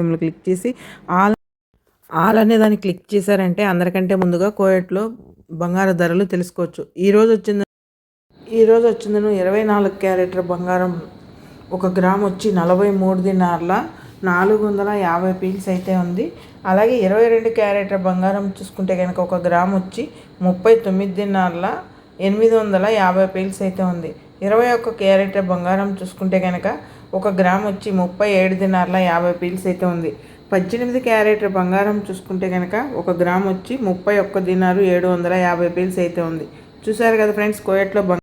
Symbol click చేసి all all అనే దాన్ని క్లిక్ చేశారంటే అందరికంటే ముందుగా కోయట్లో బంగారు ధరలు తెలుసుకోవచ్చు. ఈరోజు వచ్చింది ఈరోజు వచ్చిందను ఇరవై నాలుగు క్యారెటర్ బంగారం. ఒక గ్రామ్ వచ్చి నలభై మూడు దినార్ల నాలుగు వందల యాభై పీల్స్ అయితే ఉంది. అలాగే ఇరవై రెండు క్యారెట్ల బంగారం చూసుకుంటే కనుక ఒక గ్రామ్ వచ్చి ముప్పై తొమ్మిది దినార్ల ఎనిమిది వందల యాభై పీల్స్ అయితే ఉంది. ఇరవై ఒక్క క్యారెట్ల బంగారం చూసుకుంటే కనుక ఒక గ్రామ్ వచ్చి ముప్పై ఏడు దినార్ల యాభై పీల్స్ అయితే ఉంది. పద్దెనిమిది క్యారెట్ల బంగారం చూసుకుంటే కనుక ఒక గ్రామ్ వచ్చి ముప్పై ఒక్క దినారు ఏడు వందల యాభై పీల్స్ అయితే ఉంది. చూసారు కదా ఫ్రెండ్స్ కోయట్లో